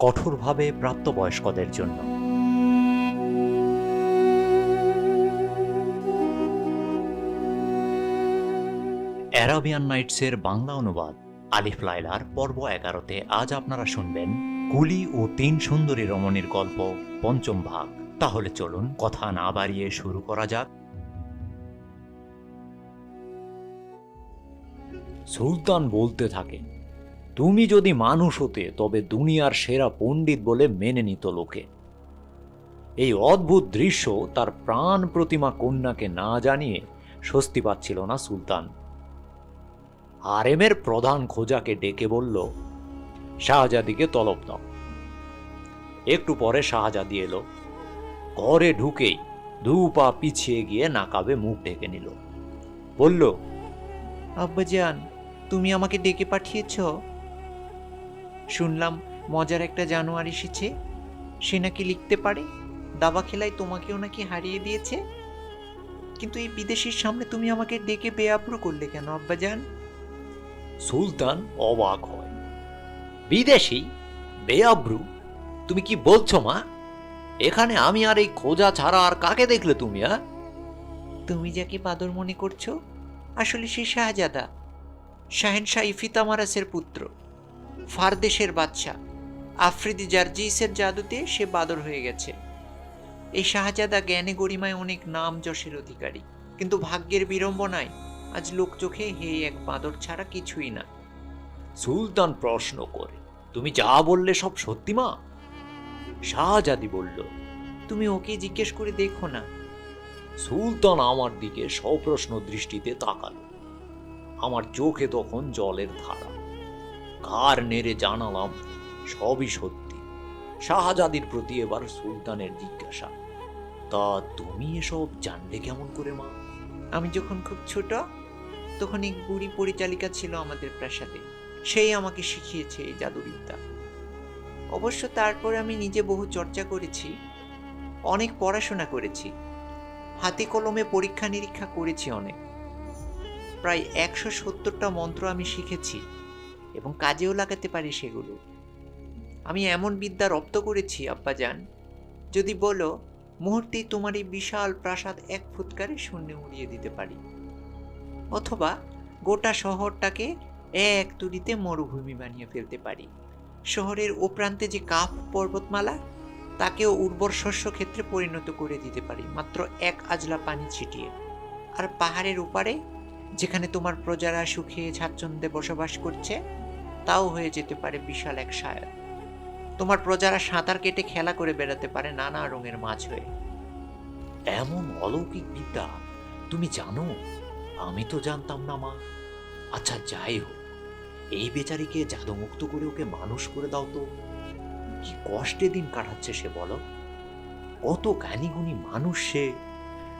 কঠোরভাবে প্রাপ্তবয়স্কদের জন্য। অ্যারাবিয়ান নাইটসের বাংলা অনুবাদ, আলিফ লাইলার পর্ব এগারোতে আজ আপনারা শুনবেন কুলি ও তিন সুন্দরী রমণীর গল্প, পঞ্চম ভাগ। তাহলে চলুন কথা না বাড়িয়ে শুরু করা যাক। সুলতান বলতে থাকে তুমি যদি মানুষ হতে, তবে দুনিয়ার সেরা পণ্ডিত বলে মেনে নিত লোকে। এই অদ্ভুত দৃশ্য তার প্রাণ প্রতিমা কন্যাকে না জানিয়ে স্বস্তি পাচ্ছিল না সুলতান। হারেমের প্রধান খোঁজাকে ডেকে বলল, শাহজাদিকে তলব দাও একটু পরে শাহজাদি এলো। ঘরে ঢুকেই দু পা পিছিয়ে গিয়ে নাকাবে মুখ ঢেকে নিল। বলল, আব্বাজান, তুমি আমাকে ডেকে পাঠিয়েছ? শুনলাম মজার একটা জানোয়ার এসেছে। সে নাকি লিখতে পারে দাবা খেলায় তোমাকেও নাকি হারিয়ে দিয়েছে। কিন্তু এই বিদেশির সামনে তুমি আমাকে ডেকে বেআব্রু করলে কেন আব্বাজান? সুলতান অবাক হয়। বিদেশি? বেআব্রু তুমি কি বলছো মা? এখানে আমি আর এই খোঁজা ছাড়া আর কাকে দেখলে তুমি হ্যাঁ? তুমি যাকে বাদর মনে করছ আসলে সে শাহজাদা শাহেনশাহ ইফিতামারাসের পুত্র। ফারদেশের বাচ্চা আফ্রিদি জার্জিসের জাদুতে সে বাদর হয়ে গেছে। এই শাহজাদা জ্ঞানে গরিমায় অনেক নাম যশের অধিকারী। কিন্তু ভাগ্যের বিড়ম্বনায় আজ লোক চোখে হে এক বাদর ছাড়া কিছুই না। সুলতান প্রশ্ন করে, তুমি যা বললে সব সত্যি মা? শাহজাদি বলল, তুমি ওকে জিজ্ঞেস করে দেখো না। সুলতান আমার দিকে সপ্রশ্ন দৃষ্টিতে তাকালো। আমার চোখে তখন জলের ধারা। কার নেড়ে জানালাম সবই সত্যি। শাহজাদির প্রতি এবার সুলতানের জিজ্ঞাসা, তা তুমি এসব জানলে কেমন করে মা? আমি যখন খুব ছোট, তখন এক বুড়ি পরিচালিকা ছিল আমাদের প্রাসাদে। সেই আমাকে শিখিয়েছে এই জাদুবিদ্যা। অবশ্য তারপর আমি নিজে বহু চর্চা করেছি, অনেক পড়াশোনা করেছি, হাতে কলমে পরীক্ষা নিরীক্ষা করেছি অনেক। প্রায় একশো সত্তরটা মন্ত্র আমি শিখেছি। এবং কাজেও লাগাতে পারি সেগুলো। আমি এমন বিদ্যা রপ্ত করেছি, আব্বাজান, যদি বলো, মুহূর্তেই তোমার এই বিশাল প্রাসাদ এক ফুৎকারে শূন্যে উড়িয়ে দিতে পারি। অথবা গোটা শহরটাকে এক তুলিতে মরুভূমি বানিয়ে ফেলতে পারি। শহরের ও প্রান্তে যে কাফ পর্বতমালা, তাকেও উর্বর শস্য ক্ষেত্রে পরিণত করে দিতে পারি, মাত্র এক আজলা পানি ছিটিয়ে। আর পাহাড়ের উপারে যেখানে তোমার প্রজারা সুখে স্বাচ্ছন্দ্যে বসবাস করছে, তাও হয়ে যেতে পারে বিশাল এক সায়র তোমার প্রজারা সাঁতার কেটে খেলা করে বেড়াতে পারে নানা রঙের মাছ হয়ে। এমন অলৌকিক বিদ্যা, তুমি জানো? আমি তো জানতাম না, মা। আচ্ছা যাই হোক। এই বেচারিকে জাদুমুক্ত করে ওকে মানুষ করে দাও তো। কি কষ্টে দিন কাটাচ্ছে সে, বলো? কত জ্ঞানীগুণী মানুষ সে।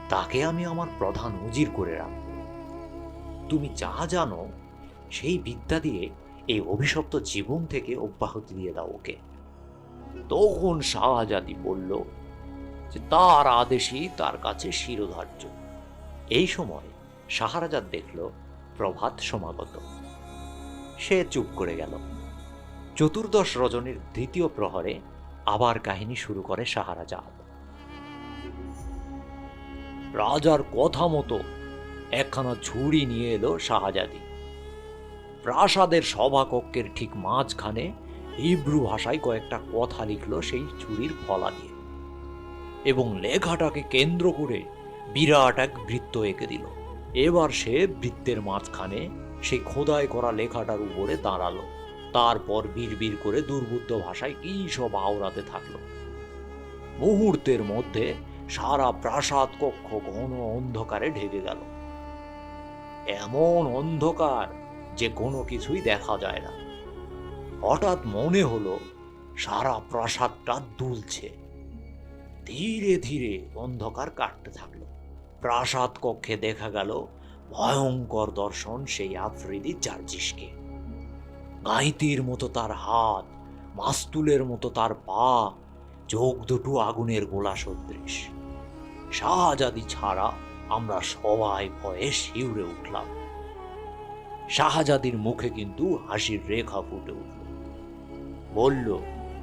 তাকে আমি আমার প্রধান উজির করে রাখব। তুমি যা জানো, সেই বিদ্যা দিয়ে এই অভিশপ্ত জীবন থেকে অব্যাহতি দিয়ে দাও ওকে। তখন শাহজাদি বলল যে, তার আদেশই তার কাছে শিরোধার্য। এই সময় শাহরাজাদ দেখল প্রভাত সমাগত। সে চুপ করে গেল। চতুর্দশ রজনীর দ্বিতীয় প্রহরে আবার কাহিনী শুরু করে শাহরাজাদ। রাজার কথা মতো একখানা ঝুড়ি নিয়ে এলো শাহজাদি। প্রাসাদের সভাকক্ষের ঠিক মাঝখানে হিব্রু ভাষায় কয়েকটা কথা লিখলো সেই ঝুড়ির ফলা দিয়ে এবং লেখাটাকে কেন্দ্র করে বিরাট এক বৃত্ত এঁকে দিল। এবার সে বৃত্তের মাঝখানে সেই খোদাই করা লেখাটার উপরে দাঁড়াল। তারপর বিড়বিড় করে দুর্বুদ্ধ ভাষায় কি সব আওড়াতে থাকল। মুহূর্তের মধ্যে সারা প্রাসাদ কক্ষ ঘন অন্ধকারে ঢেকে গেল। এমন অন্ধকার যে কোনো কিছুই দেখা যায় না। হঠাৎ মনে হলো, সারা প্রাসাদটা দুলছে। ধীরে ধীরে অন্ধকার কাটতে থাকল। প্রাসাদ কক্ষে দেখা গেল ভয়ঙ্কর দর্শন সেই আফ্রিদি জার্জিসকে। গাইতির মতো তার হাত, মাস্তুলের মতো তার পা, চোখ দুটো আগুনের গোলা সদৃশ শাহজাদি ছাড়া আমরা সবাই ভয়ে শিউরে উঠলাম। শাহজাদির মুখে কিন্তু হাসির রেখা ফুটে উঠল। বলল,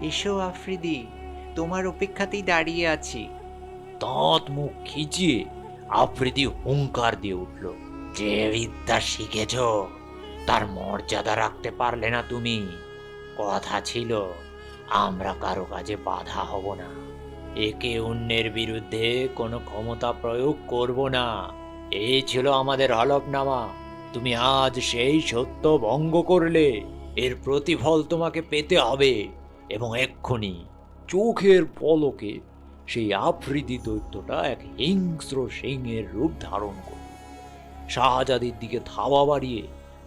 এসো আফ্রিদি, তোমার অপেক্ষাতেই দাঁড়িয়ে আছি। দাঁত মুখ খিচিয়ে আফ্রিদি হুঙ্কার দিয়ে উঠল, যে বিদ্যা শিখেছ, তার মর্যাদা রাখতে পারলে না তুমি। কথা ছিল, আমরা কারও কাজে বাধা হব না। একে অন্যের বিরুদ্ধে কোনো ক্ষমতা প্রয়োগ করব না। এই ছিল আমাদের হলফনামা তুমি আজ সেই সত্য ভঙ্গ করলে, এর প্রতিফল তোমাকে পেতে হবে। এবং এক্ষুনি চোখের পলকে সেই আফ্রিদি দৈত্যটা এক হিংস্র সিংহের রূপ ধারণ করল। শাহজাদির দিকে ধাওয়া বাড়িয়ে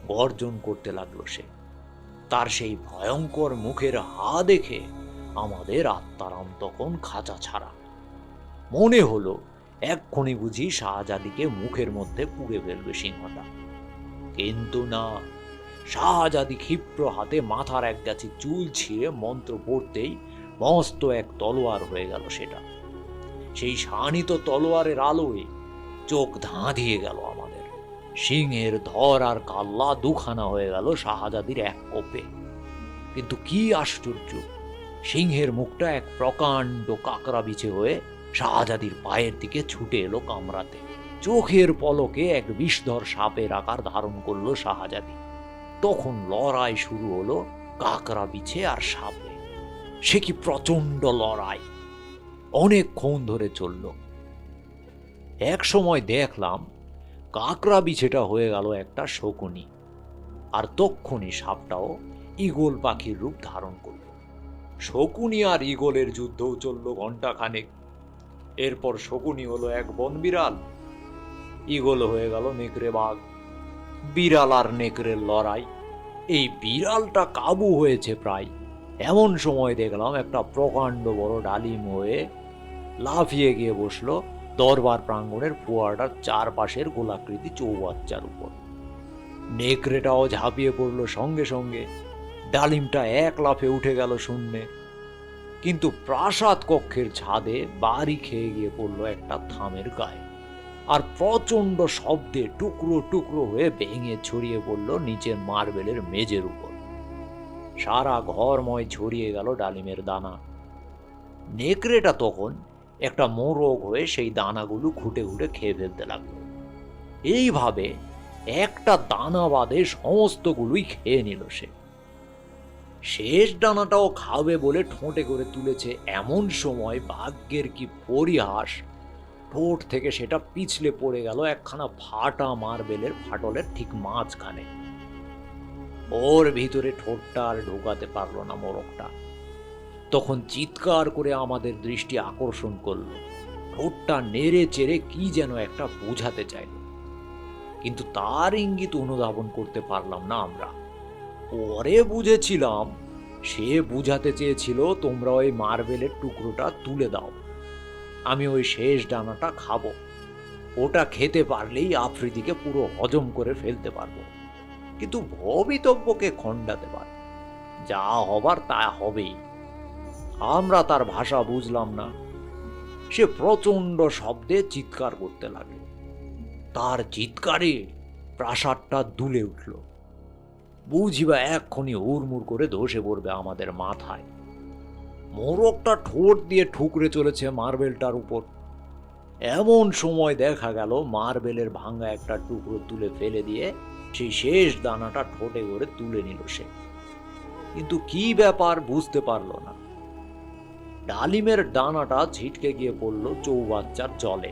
গর্জন করতে লাগল সে। তার সেই ভয়ঙ্কর মুখের হা দেখে আমাদের আত্মারাম তখন খাঁচা ছাড়া। মনে হলো, এক্ষুনি বুঝি শাহজাদিকে মুখের মধ্যে পুড়ে ফেলবে সিংহটা। কিন্তু না, শাহজাদি ক্ষিপ্র হাতে মাথার এক গাছি চুল ছিঁড়ে মন্ত্র পড়তেই মস্ত এক তলোয়ার হয়ে গেল সেটা। সেই শানিত তলোয়ারের আলোয় চোখ ধাঁধিয়ে গেল আমাদের। সিংহের ধর আর কাল্লা দুখানা হয়ে গেল শাহজাদির এক কোপে। কিন্তু কি আশ্চর্য সিংহের মুখটা এক প্রকাণ্ড কাকরা বিছে হয়ে শাহজাদির পায়ের দিকে ছুটে এলো কামড়াতে চোখের পলকে এক বিষধর সাপের আকার ধারণ করল শাহজাদি। তখন লড়াই শুরু হলো কাকরা বিছে আর সাপে। সে কি প্রচণ্ড লড়াই। অনেকক্ষণ ধরে চলল। এক সময় দেখলাম কাকরা বিছেটা হয়ে গেল একটা শকুনি। আর তক্ষণি সাপটাও ঈগল পাখির রূপ ধারণ করল। শকুনি আর ঈগলের যুদ্ধও চলল ঘন্টাখানেক এরপর শকুনি হলো এক বন বিড়াল ঈগল হয়ে গেল নেকড়ে বাঘ। বিড়াল আর নেকড়ের লড়াই। এই বিড়ালটা কাবু হয়েছে প্রায়। এমন সময় দেখলাম একটা প্রকাণ্ড বড় ডালিম হয়ে লাফিয়ে গিয়ে বসল দরবার প্রাঙ্গণের ফোয়ারাটার চারপাশের গোলাকৃতি চৌবাচ্চার উপর। নেকড়েটাও ঝাঁপিয়ে পড়ল সঙ্গে সঙ্গে। ডালিমটা এক লাফে উঠে গেল শূন্যে। কিন্তু প্রাসাদ কক্ষের ছাদে বাড়ি খেয়ে গিয়ে পড়ল একটা থামের গায়ে। আর প্রচণ্ড শব্দে টুকরো টুকরো হয়ে ভেঙে ছড়িয়ে পড়ল নিচের মার্বেলের মেজের উপর। সারা ঘরময় ছড়িয়ে গেল ডালিমের দানা। নেকড়েটা তখন একটা মোরগ হয়ে সেই দানাগুলো খুঁটে খুঁটে খেয়ে ফেলতে লাগল। এইভাবে একটা দানা বাদে সমস্তগুলোই খেয়ে নিল সে। শেষ ডানাটাও খাবে বলে ঠোঁটে করে তুলেছে এমন সময় ভাগ্যের কি পরিহাস। ঠোঁট থেকে সেটা পিছলে পড়ে গেল একখানা ফাটা মার্বেলের ফাটলের ঠিক মাঝখানে। ওর ভিতরে ঠোঁটটা আর ঢোকাতে পারল না মোরগটা। তখন চিৎকার করে আমাদের দৃষ্টি আকর্ষণ করল। ঠোঁটটা নেড়ে চেড়ে কি যেন একটা বোঝাতে চাইল। কিন্তু তার ইঙ্গিত অনুধাবন করতে পারলাম না আমরা। পরে বুঝেছিলাম। সে বুঝাতে চেয়েছিল, তোমরা ওই মার্বেলের টুকরোটা তুলে দাও। আমি ওই শেষ ডানাটা খাব। ওটা খেতে পারলেই আফ্রিদিকে পুরো হজম করে ফেলতে পারব। কিন্তু ভবিতব্যকে খণ্ডাতে পার। যা হবার তা হবেই। আমরা তার ভাষা বুঝলাম না। সে প্রচণ্ড শব্দে চিৎকার করতে লাগল। তার চিৎকারে প্রাসাদটা দুলে উঠল। বুঝিবা এক্ষুনি হুড়মুড় করে ধসে পড়বে আমাদের মাথায়। মোরগটা ঠোঁট দিয়ে ঠুকরে চলেছে মার্বেলটার উপর। এমন সময় দেখা গেল, মার্বেলের ভাঙা একটা টুকরো তুলে ফেলে দিয়ে সেই শেষ দানাটা ঠোঁটে করে তুলে নিল সে। কিন্তু কি ব্যাপার বুঝতে পারল না। ডালিমের দানাটা ছিটকে গিয়ে পড়ল চৌবাচ্চার জলে।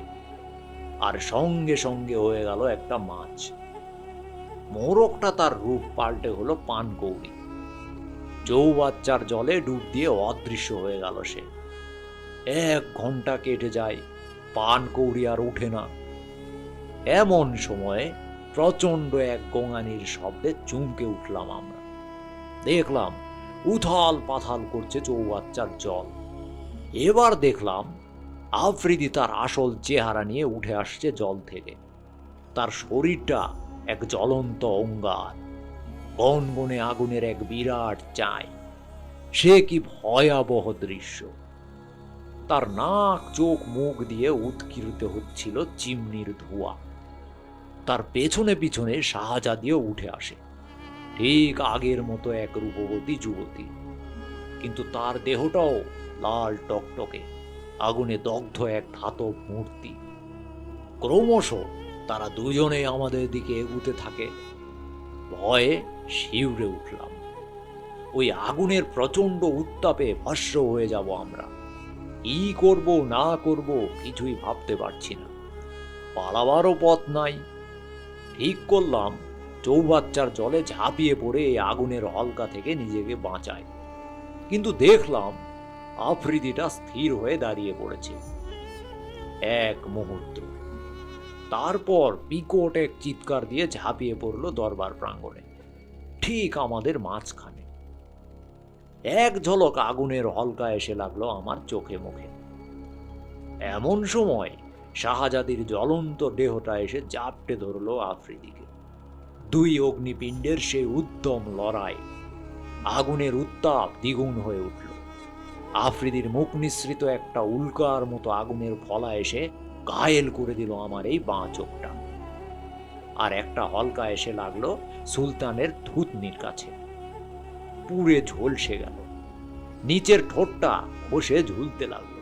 আর সঙ্গে সঙ্গে হয়ে গেল একটা মাছ। মোরগটা তার রূপ পাল্টে হলো পানকৌড়ি চৌবাচ্চার জলে ডুব দিয়ে অদৃশ্য হয়ে গেল সে। এক ঘণ্টা কেটে যায় পানকৌড়ি আর ওঠে না। এমন সময়ে প্রচণ্ড এক গোঙানির শব্দে চুমকে উঠলাম আমরা। দেখলাম, উথাল পাথাল করছে চৌবাচ্চার জল। এবার দেখলাম, আফ্রিদি তার আসল চেহারা নিয়ে উঠে আসছে জল থেকে। তার শরীরটা এক জ্বলন্ত অঙ্গার গনগনে আগুনের এক বিরাট চাই। সে কি ভয়াবহ দৃশ্য? তার নাক, চোখ, মুখ দিয়ে উৎকীর্ত হচ্ছিল চিমনির ধোঁয়া। তার পেছনে পিছনে শাহজাদিও উঠে আসে। ঠিক আগের মতো এক রূপবতী যুবতী। কিন্তু তার দেহটাও লাল টকটকে, আগুনে দগ্ধ এক ধাতব মূর্তি। ক্রমশ তারা দুজনে আমাদের দিকে এগুতে থাকে। ভয়ে শিউরে উঠলাম। ওই আগুনের প্রচণ্ড উত্তাপে ভস্য হয়ে যাব আমরা। কি করব, না করব কিছুই ভাবতে পারছি না। পালাবারও পথ নাই। ঠিক করলাম, চৌবাচ্চার জলে ঝাঁপিয়ে পড়ে এই আগুনের হলকা থেকে নিজেকে বাঁচায়। কিন্তু দেখলাম, আফ্রিদিটা স্থির হয়ে দাঁড়িয়ে পড়েছে। এক মুহূর্ত। তারপর বিকট এক চিৎকার দিয়ে ঝাঁপিয়ে পড়ল দরবার প্রাঙ্গণে। ঠিক আমাদের মাঝখানে। এক ঝলক আগুনের হলকা এসে লাগল আমার চোখে মুখে। এমন সময় শাহজাদির জ্বলন্ত দেহটা এসে জাপটে ধরলো আফ্রিদিকে। দুই অগ্নিপিণ্ডের সেই উদ্যম লড়াই আগুনের উত্তাপ দ্বিগুণ হয়ে উঠল। আফ্রিদির মুখ নিঃসৃত একটা উল্কার মতো আগুনের ফলা এসে ঘায়েল করে দিল আমার এই বাঁ চোখটা। আর একটা হলকা এসে লাগল সুলতানের থুতনির কাছে। পুড়ে ঝলসে গেল। নিচের ঠোঁটটা খসে ঝুলতে লাগল।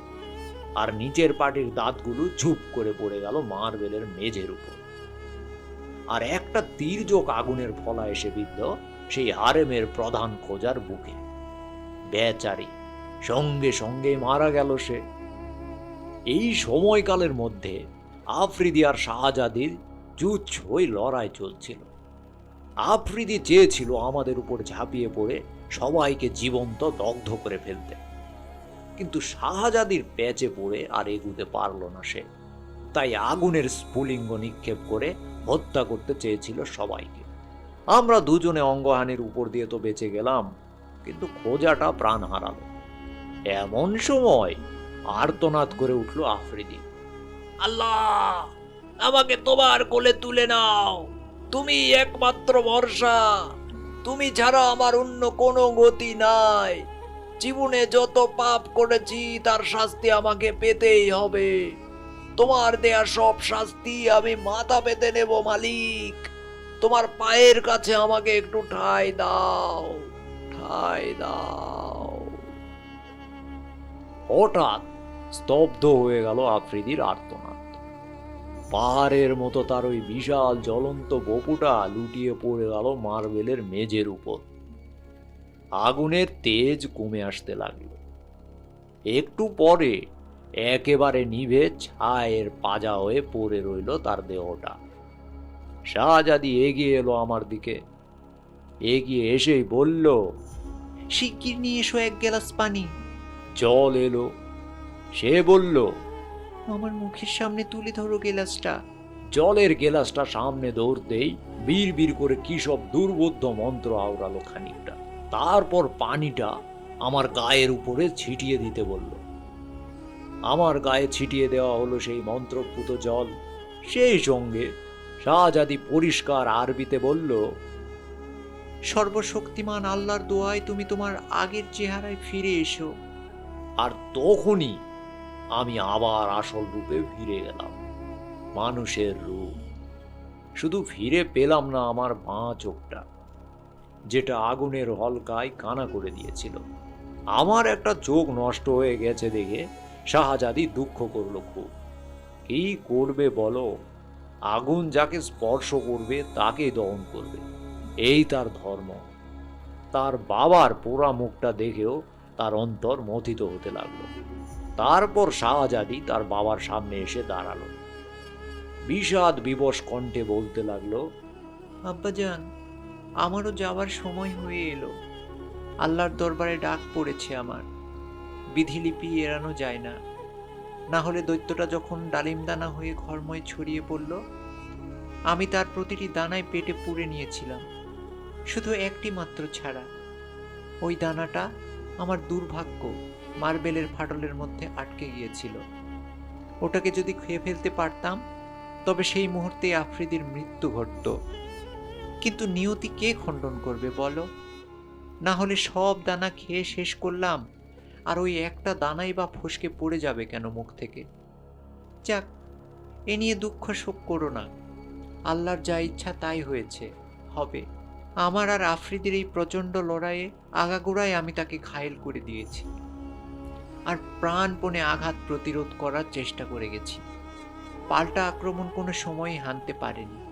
আর নিচের পাটির দাঁতগুলো ঝুপ করে পড়ে গেল মার্বেলের মেঝের উপর। আর একটা তীর্যক আগুনের ফলা এসে বিদ্ধ সেই হারেমের প্রধান খোঁজার বুকে। বেচারি, সঙ্গে সঙ্গে মারা গেল সে। এই সময়কালের মধ্যে আফ্রিদি আর শাহজাদির যুচ্ছই লড়াই চলছিল। আফ্রিদি চেয়েছিল আমাদের উপর ঝাঁপিয়ে পড়ে সবাইকে জীবন্ত দগ্ধ করে ফেলতে। কিন্তু শাহজাদির প্যাচে পড়ে আর এগুতে পারল না সে। তাই আগুনের স্ফুলিঙ্গ নিক্ষেপ করে হত্যা করতে চেয়েছিল সবাইকে। আমরা দুজনে অঙ্গহানির উপর দিয়ে তো বেঁচে গেলাম, কিন্তু খোঁজাটা প্রাণ হারালো। এমন সময় আর্তনাদ করে উঠল আফ্রিদি। আল্লাহ, আমাকে তোমার কোলে তুলে নাও। তুমি একমাত্র ভরসা। তুমি ছাড়া আমার অন্য কোনো গতি নাই। জীবনে যত পাপ করেছি, তার শাস্তি আমাকে পেতেই হবে। তোমার দেয়া সব শাস্তি আমি মাথা পেতে নেব, মালিক। তোমার পায়ের কাছে আমাকে একটু ঠাই দাও ঠাই দাও। হঠাৎ স্তব্ধ হয়ে গেল আফ্রিদির আর্তনাদ। পাহাড়ের মতো তার ওই বিশাল জ্বলন্ত বপুটা লুটিয়ে পড়ে গেল মার্বেলের মেঝের উপর। আগুনের তেজ কমে আসতে লাগল। একটু পরে একেবারে নিভে ছায়ের পাজা হয়ে পড়ে রইল তার দেহটা। শাহজাদি এগিয়ে এলো আমার দিকে। এগিয়ে এসেই বলল শিগগির নিয়ে এসো এক গ্লাস পানি। জল এলো। সে বলল আমার মুখের সামনে তুলে ধরো গেলাসটা। জলের গেলাসটা সামনে দৌড়তেই বীর বীর করে কি সব দুর্বোধ্য মন্ত্র আওড়ালো খানিকটা। তারপর পানিটা আমার গায়ের উপরে ছিটিয়ে দিতে বলল। আমার গায়ে ছিটিয়ে দেওয়া হলো সেই মন্ত্রপুত জল। সেই সঙ্গে শাহজাদি পরিষ্কার আরবিতে বলল সর্বশক্তিমান আল্লাহর দোয়ায় তুমি তোমার আগের চেহারায় ফিরে এসো। আর তখনই আমি আবার আসল রূপে ফিরে গেলাম মানুষের রূপ। শুধু ফিরে পেলাম না আমার বাঁ চোখটা, যেটা আগুনের হলকায় কানা করে দিয়েছিল। আমার একটা চোখ নষ্ট হয়ে গেছে দেখে শাহজাদি দুঃখ করল খুব। কি করবে বলো? আগুন যাকে স্পর্শ করবে, তাকে দহন করবে। এই তার ধর্ম। তার বাবার পোড়া মুখটা দেখেও তার অন্তর মথিত হতে লাগল। তারপর শাহজাদি তার বাবার সামনে এসে দাঁড়াল। বিষাদ বিবশ কণ্ঠে বলতে লাগল, আব্বাজান, আমারও যাওয়ার সময় হয়ে এলো। আল্লাহর দরবারে ডাক পড়েছে আমার। বিধিলিপি এড়ানো যায় না। না হলে দৈত্যটা যখন ডালিম দানা হয়ে ঘরময় ছড়িয়ে পড়ল, আমি তার প্রতিটি দানায় পেটে পুড়ে নিয়েছিলাম। শুধু একটি মাত্র ছাড়া। ওই দানাটা আমার দুর্ভাগ্য। মার্বেলের ফাটলের মধ্যে আটকে গিয়েছিল। ওটাকে যদি খেয়ে ফেলতে পারতাম, তবে সেই মুহূর্তে আফ্রিদির মৃত্যু ঘটতো। কিন্তু নিয়তি কে খণ্ডন করবে বলো? না হলে সব দানা খেয়ে শেষ করলাম, আর ওই একটা দানাই বা ফসকে পড়ে যাবে কেন মুখ থেকে? যাক, এ নিয়ে দুঃখ শোক করো না। আল্লাহর যা ইচ্ছা তাই হয়েছে, হবে। আমার আর আফ্রিদির এই প্রচণ্ড লড়াইয়ে আগাগোড়ায় আমি তাকে ঘায়েল করে দিয়েছি। আর প্রাণপণে আঘাত প্রতিরোধ করার চেষ্টা করে গেছি। পাল্টা আক্রমণ কোনো সময়ই হানতে পারেনি।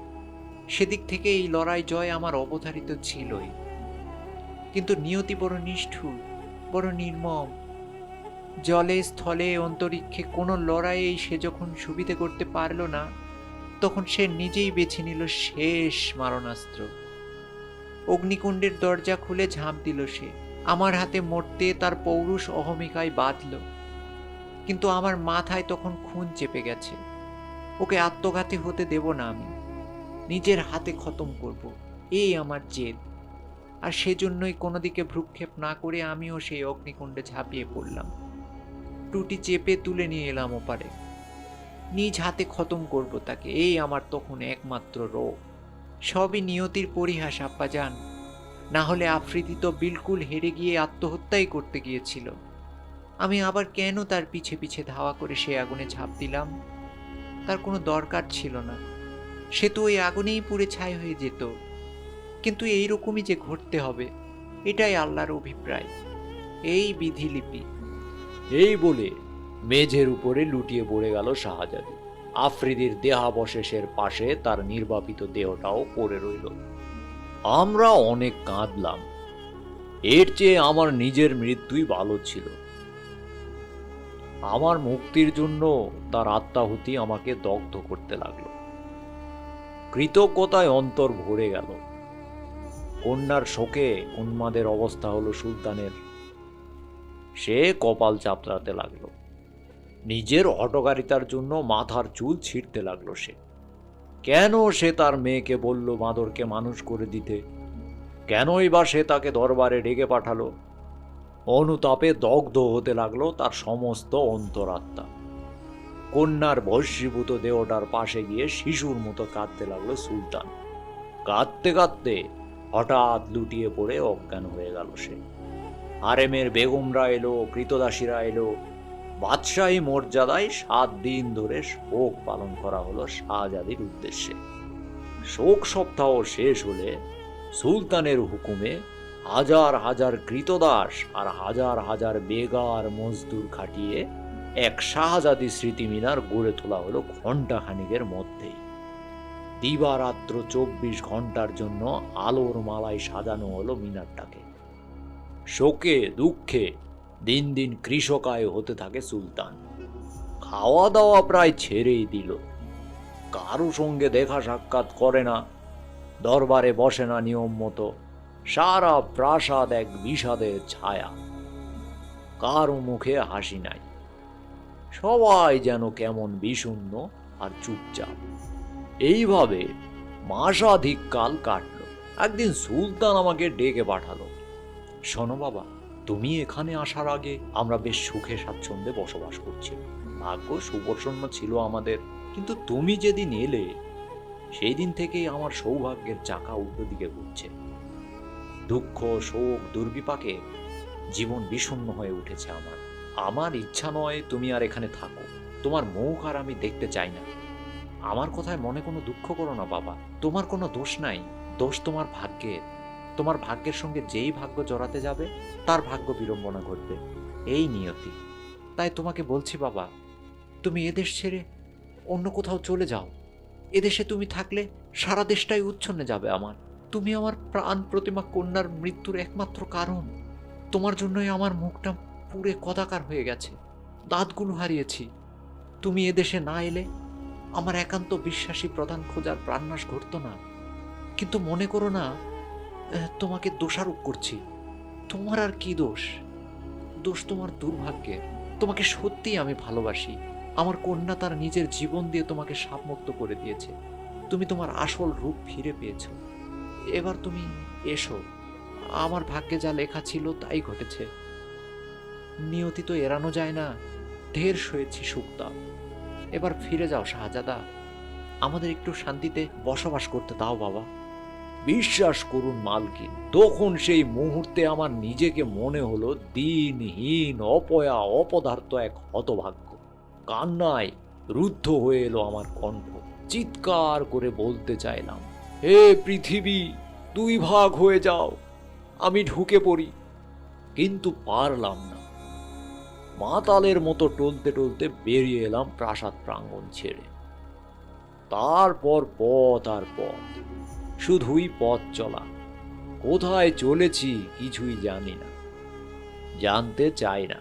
সেদিক থেকে এই লড়াই জয় আমার অবধারিত ছিলই। কিন্তু নিয়তি বড় নিষ্ঠুর, বড় নির্মম। জলে, স্থলে, অন্তরিক্ষে কোনো লড়াইয়েই সে যখন সুবিধে করতে পারল না, তখন সে নিজেই বেছে নিল শেষ মারণাস্ত্র। অগ্নিকুণ্ডের দরজা খুলে ঝাঁপ দিল সে। আমার হাতে মরতে তার পৌরুষ অহমিকায় বাঁধল। কিন্তু আমার মাথায় তখন খুন চেপে গেছে। ওকে আত্মঘাতী হতে দেব না আমি। নিজের হাতে খতম করব। এই আমার জেদ। আর সেজন্যই কোনো দিকে ভ্রুক্ষেপ না করে আমিও সেই অগ্নিকুণ্ডে ঝাঁপিয়ে পড়লাম। টুটি চেপে তুলে নিয়ে এলাম ওপারে। নিজ হাতে খতম করব তাকে। এই আমার তখন একমাত্র রোগ সবই নিয়তির পরিহাস আপ্পা যান না হলে আফ্রিদি তো বিলকুল হেরে গিয়ে আত্মহত্যাই করতে গিয়েছিল। আমি আবার কেন তার পিছে পিছে ধাওয়া করে সে আগুনে ঝাঁপ দিলাম? তার কোনো দরকার ছিল না। সে তো ওই আগুনেই পুড়ে ছাই হয়ে যেত। কিন্তু এই রকমই যে ঘটতে হবে, এটাই আল্লাহর অভিপ্রায়। এই বিধিলিপি। এই বলে মেঝের উপরে লুটিয়ে পড়ে গেল শাহজাদি। আফ্রিদির দেহাবশেষের পাশে তার নির্বাপিত দেহটাও পড়ে রইল। আমরা অনেক কাঁদলাম। এর চেয়ে আমার নিজের মৃত্যুই ভালো ছিল। আমার মুক্তির জন্য তার আত্মাহুতি আমাকে দগ্ধ করতে লাগল। কৃতজ্ঞতায় অন্তর ভরে গেল। কন্যার শোকে উন্মাদের অবস্থা হলো সুলতানের। সে কপাল চাপড়াতে লাগল। নিজের হটকারিতার জন্য মাথার চুল ছিঁড়তে লাগল সে। কেন সে তার মেয়েকে বলল বাঁদরকে মানুষ করে দিতে? কেনই বা সে তাকে দরবারে ডেকে পাঠালো? অনুতাপে দগ্ধ হতে লাগল তার সমস্ত অন্তরাত্মা। কন্যার ভস্মীভূত দেহটার পাশে গিয়ে শিশুর মতো কাঁদতে লাগল সুলতান। কাঁদতে কাঁদতে হঠাৎ লুটিয়ে পড়ে অজ্ঞান হয়ে গেল সে। আরেমের বেগমরা এলো কৃতদাসীরা এলো বাদশাহী মর্যাদায় সাত দিন ধরে শোক পালন করা হলো শাহজাদির উদ্দেশ্যে। শোক সপ্তাহ শেষ হলে সুলতানের হুকুমে হাজার হাজার কৃতদাস আর হাজার হাজার বেগার মজদুর খাটিয়ে এক শাহজাদি স্মৃতি মিনার গড়ে তোলা হলো ঘণ্টা খানিকের মধ্যেই। দিবারাত্র চব্বিশ ঘণ্টার জন্য আলোর মালায় সাজানো হলো মিনারটাকে। শোকে, দুঃখে দিন দিন কৃষকায় হতে থাকে সুলতান। খাওয়া দাওয়া প্রায় ছেড়েই দিল। কারও সঙ্গে দেখা সাক্ষাৎ করে না। দরবারে বসে না নিয়ম মতো। সারা প্রাসাদ এক বিষাদের ছায়া। কারও মুখে হাসি নাই। সবাই যেন কেমন বিষণ্ণ আর চুপচাপ। এইভাবে মাসাধিক কাল কাটল। একদিন সুলতান আমাকে ডেকে পাঠালো। শোনো বাবা তুমি এখানে আসার আগে আমরা বেশ সুখে স্বাচ্ছন্দ্যে বসবাস করছি। ভাগ্য সুপ্রসন্ন ছিল আমাদের। কিন্তু তুমি যেদিন এলে সেই দিন থেকেই আমার সৌভাগ্যের চাকা উল্টো দিকে ঘুরছে। দুঃখ, শোক, দুর্বিপাকে জীবন বিষণ্ণ হয়ে উঠেছে আমার। আমার ইচ্ছা নয় তুমি আর এখানে থাকো। তোমার মুখ আর আমি দেখতে চাই না। আমার কথায় মনে কোনো দুঃখ করো না, বাবা। তোমার কোনো দোষ নাই। দোষ তোমার ভাগ্যের। তোমার ভাগ্যের সঙ্গে যেই ভাগ্য জড়াতে যাবে, তার ভাগ্য বিড়ম্বনা ঘটবে। এই নিয়তি। তাই তোমাকে বলছি বাবা, তুমি এদেশ ছেড়ে অন্য কোথাও চলে যাও। এদেশে তুমি থাকলে সারা দেশটাই উচ্ছন্নে যাবে আমার। তুমি আমার প্রাণ প্রতিমা কন্যার মৃত্যুর একমাত্র কারণ। তোমার জন্যই আমার মুখটা পুরে কদাকার হয়ে গেছে। দাঁতগুলো হারিয়েছি। তুমি এদেশে না এলে আমার একান্ত বিশ্বাসী প্রধান খোঁজার প্রাণনাশ ঘটতো না। কিন্তু মনে করো না তোমাকে দোষারোপ করছি। তোমার আর কি দোষ? দোষ তোমার দুর্ভাগ্যের তোমাকে সত্যিই আমি ভালোবাসি। আমার কন্যা তার নিজের জীবন দিয়ে তোমাকে সাপমুক্ত করে দিয়েছে। তুমি তোমার আসল রূপ ফিরে পেয়েছ। এবার তুমি এসো। আমার ভাগ্যে যা লেখা ছিল তাই ঘটেছে। নিয়তি তো এড়ানো যায় না। ঢের সয়েছি সুক্তা এবার ফিরে যাও, শাহজাদা। আমাদের একটু শান্তিতে বসবাস করতে দাও, বাবা। বিশ্বাস করুন মালকিন, তখন সেই মুহূর্তে আমার নিজেকে মনে হলো দিনহীন অপয়া, অপদার্থ এক হতভাগ্য। কান্নায় রুদ্ধ হয়ে এলো আমার কণ্ঠ। চিৎকার করে বলতে চাইলাম, হে পৃথিবী দুই ভাগ হয়ে যাও, আমি ঢুকে পড়ি। কিন্তু পারলাম না। মাতালের মতো টলতে টলতে বেরিয়ে এলাম প্রাসাদ প্রাঙ্গণ ছেড়ে। তারপর পথ আর পথ। শুধুই পথ চলা। কোথায় চলেছি কিছুই জানি না। জানতে চাই না।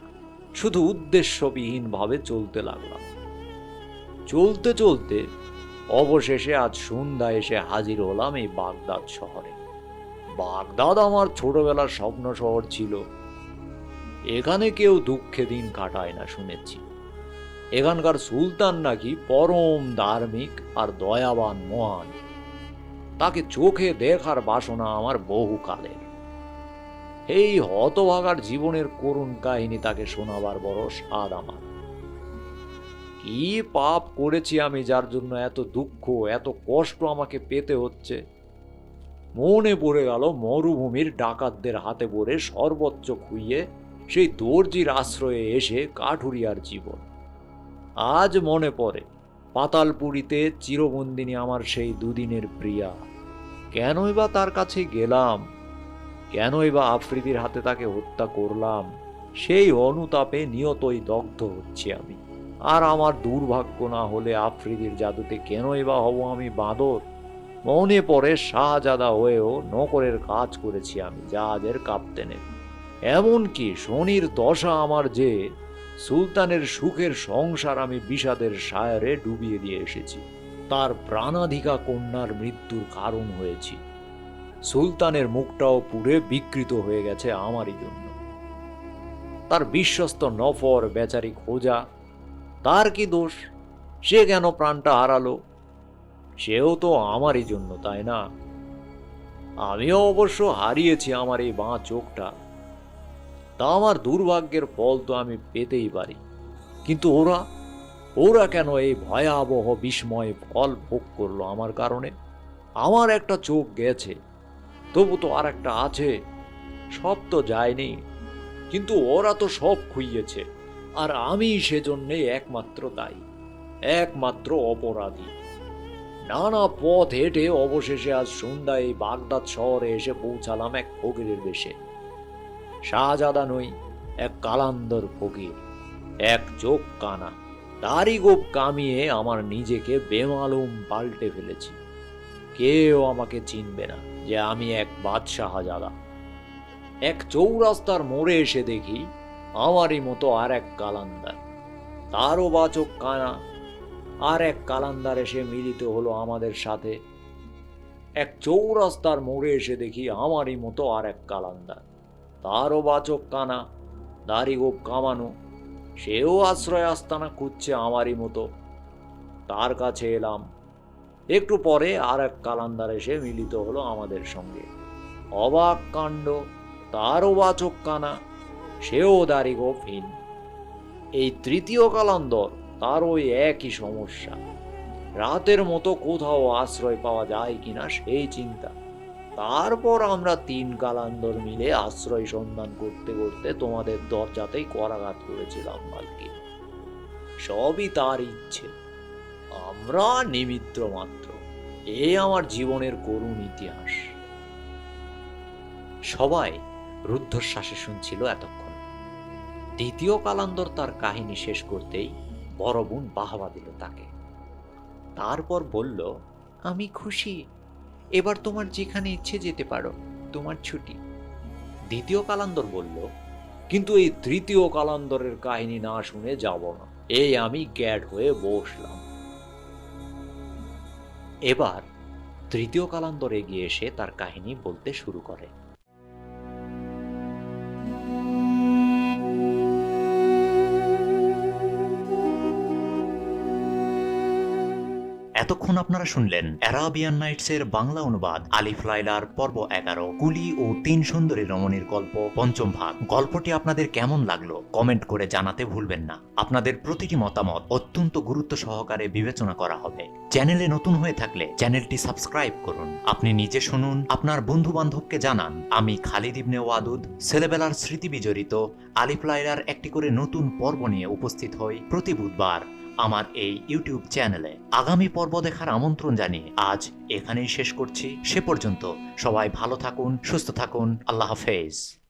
শুধু উদ্দেশ্যবিহীনভাবে চলতে লাগলাম। চলতে চলতে অবশেষে আজ সন্ধ্যা এসে হাজির হলাম এই বাগদাদ শহরে। বাগদাদ আমার ছোটবেলার স্বপ্ন শহর ছিল। এখানে কেউ দুঃখে দিন কাটায় না শুনেছি। এখানকার সুলতান নাকি পরম ধার্মিক আর দয়াবান মহান। তাকে চোখে দেখার বাসনা আমার বহুকালের এই হতভাগার জীবনের করুণ কাহিনী তাকে শোনাবার বড় স্বাদ আমার। কি পাপ করেছি আমি যার জন্য এত দুঃখ, এত কষ্ট আমাকে পেতে হচ্ছে? মনে পড়ে গেল মরুভূমির ডাকাতদের হাতে পড়ে সর্বোচ্চ খুইয়ে সেই দর্জির আশ্রয়ে এসে কাঠুরিয়ার জীবন। আজ মনে পড়ে পাতালপুরীতে চিরবন্দিনী আমার সেই দুদিনের প্রিয়া। কেনই বা তার কাছে গেলাম? কেনই বা আফ্রিদির হাতে তাকে হত্যা করলাম? সেই অনুতাপে নিয়তই দগ্ধ হচ্ছি আমি। আর আমার দুর্ভাগ্য না হলে আফ্রিদির জাদুতে কেনই বা হব আমি বাঁদর? মনে পড়ে শাহজাদা হয়েও নকরের কাজ করেছি আমি জাহাজের কাপ্তেনের। এমনকি শনির দশা আমার যে সুলতানের সুখের সংসার আমি বিষাদের সায়রে ডুবিয়ে দিয়ে এসেছি। তার প্রাণাধিকা কন্যার মৃত্যুর কারণ হয়েছি। সুলতানের মুখটাও পুড়ে বিকৃত হয়ে গেছে আমারই জন্য। তার বিশ্বস্ত নফর, বেচারি খোঁজা, তার কি দোষ? সে কেন প্রাণটা হারালো? সেও তো আমারই জন্য, তাই না? আমিও অবশ্য হারিয়েছি আমার এই বাঁ চোখটা। তা আমার দুর্ভাগ্যের ফল তো আমি পেতেই পারি। কিন্তু ওরা ওরা কেন এই ভয়াবহ বিস্ময় ফল ভোগ করল আমার কারণে? আমার একটা চোখ গেছে, তবু তো আর একটা আছে, সব তো যায়নি। কিন্তু ওরা তো সব খুইয়েছে, আর আমি সেজন্যে একমাত্র দায়ী, একমাত্র অপরাধী। নানা পথ হেঁটে অবশেষে আজ সন্ধ্যায় বাগদাদ শহরে এসে পৌঁছালাম এক ফকিরের বেশে। শাহজাদা নই এক কালান্দর ফকির, এক চোখ কানা। তারই গোপ কামিয়ে আমার নিজেকে বেমালুম পাল্টে ফেলেছি। কেউ আমাকে চিনবে না যে আমি এক বাদশাহজাদা এক চৌরাস্তার মোড়ে এসে দেখি আমারই মতো আর এক কালান্দার। তারও বাচক কানা, আর এক কালান্দার এসে মিলিত হলো আমাদের সাথে। এক চৌরাস্তার মোড়ে এসে দেখি আমারই মতো আর এক কালান্দার। তারও বাচক কানা, দাড়ি গোপ কামানো, সেও আশ্রয় আস্তানা খুঁজছে আমারই মতো। তার কাছে এলাম। একটু পরে আর এক কালান্দার এসে মিলিত হলো আমাদের সঙ্গে। অবাক কাণ্ড, তারও বাচক কানা, সেও দাড়ি গোপহীন। এই তৃতীয় কালান্দর, তার ওই একই সমস্যা। রাতের মতো কোথাও আশ্রয় পাওয়া যায় কিনা সেই চিন্তা। তারপর আমরা তিন কালান্দর মিলে আশ্রয় সন্ধান করতে করতে তোমাদের দরজাতেই করাঘাত করেছিলাম, মালকে। সবই তার ইচ্ছে। আমরা নিমিত্র মাত্র। এ আমার জীবনের করুণ ইতিহাস। সবাই রুদ্ধশ্বাসে শুনছিল এতক্ষণ। দ্বিতীয় কালান্দর তার কাহিনী শেষ করতেই বড় বোন বাহাবা দিল তাকে। তারপর বলল, আমি খুশি। এবার তোমার যেখানে ইচ্ছে যেতে পারো, তোমার ছুটি। দ্বিতীয় কালান্দর বলল, কিন্তু এই তৃতীয় কালান্দরের কাহিনী না শুনে যাব না। এই আমি গ্যাড হয়ে বসলাম। এবার তৃতীয় কালান্দর এগিয়ে এসে তার কাহিনী বলতে শুরু করে। এতক্ষণ আপনারা শুনলেন অ্যারাবিয়ান নাইটসের বাংলা অনুবাদ আলিফ লাইলার পর্ব এগারো, কুলি ও তিন সুন্দরী রমণীর গল্প পঞ্চম ভাগ। গল্পটি আপনাদের কেমন লাগল কমেন্ট করে জানাতে ভুলবেন না। আপনাদের প্রতিটি মতামত অত্যন্ত গুরুত্ব সহকারে বিবেচনা করা হবে। চ্যানেলে নতুন হয়ে থাকলে চ্যানেলটি সাবস্ক্রাইব করুন। আপনি নিজে শুনুন, আপনার বন্ধু বান্ধবকে জানান। আমি খালিদ ইবনে ওয়াদুদ, ছেলেবেলার স্মৃতি বিজড়িত আলিফ লাইলার একটি করে নতুন পর্ব নিয়ে উপস্থিত হই প্রতি বুধবার আমার এই ইউটিউব চ্যানেলে আগামী পর্ব দেখার আমন্ত্রণ জানিয়ে আজ এখানেই শেষ করছি। সে পর্যন্ত সবাই ভালো থাকুন, সুস্থ থাকুন। আল্লাহ হাফেজ।